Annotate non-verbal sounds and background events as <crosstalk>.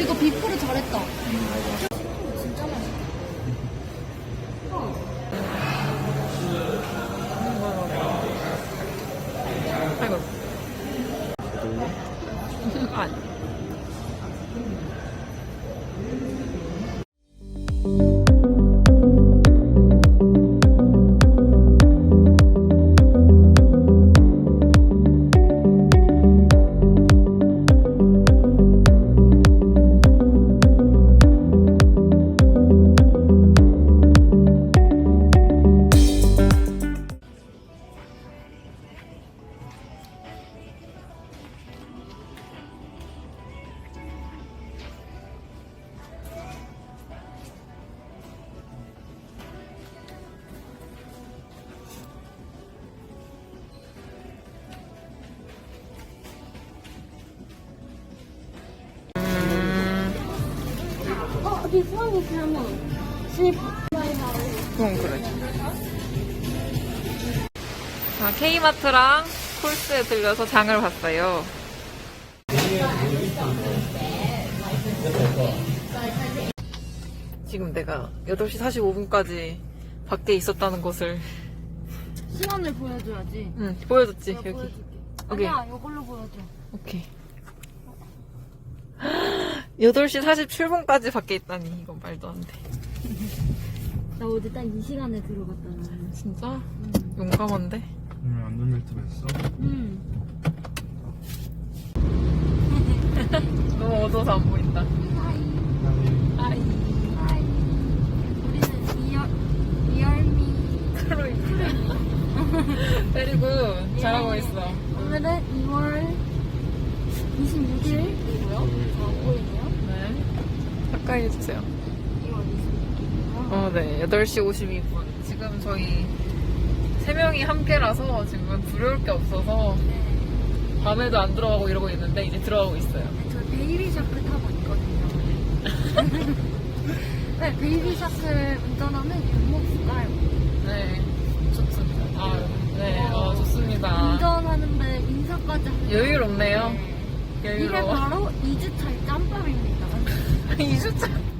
그리고 비프를 잘했다. 음, 진짜 맛있다. 음. 아이고. 아. As long as you're not sleep. 그럼 그래. 자, K마트랑 콜스에 들려서 장을 봤어요. 지금 내가 8시 45분까지 밖에 있었다는 것을 시간을 보여줘야지. 응, 보여줬지, 내가 여기. 보여줄게. 오케이. 아니야, 이걸로 보여줘. 오케이. 8시 47분까지 밖에 있다니, 이건 말도 안 돼. 나 어제 딱 이 시간에 들어갔잖아. 진짜? 용감한데? 오늘 안전벨트 맸어? 응. 너무 <laughs> 어두워서 안 보인다. 아니 아이. 하이. 우리는 리얼, 리얼미. 크로이. <laughs> 그리고 잘하고 있어. 오늘은 2월 26일이고요. 안 보이네요. 네. 가까이 해주세요. 2월 26일. 어, 네. 8시 52분. 지금 저희 세 명이 함께라서 지금 두려울 게 없어서 밤에도 안 들어가고 이러고 있는데 이제 들어가고 있어요. 저 베이비 샤크 타고 있거든요. <laughs> 네, 베이비 샤크를 운전하는 윤목수가요. 네. 좋습니다. 아, 네. 어, 좋습니다. 운전하는데 인사까지 하는 여유롭네요. 네. 이게 여유로워. 바로 2주차의 짬밥입니다. <laughs> 2주차.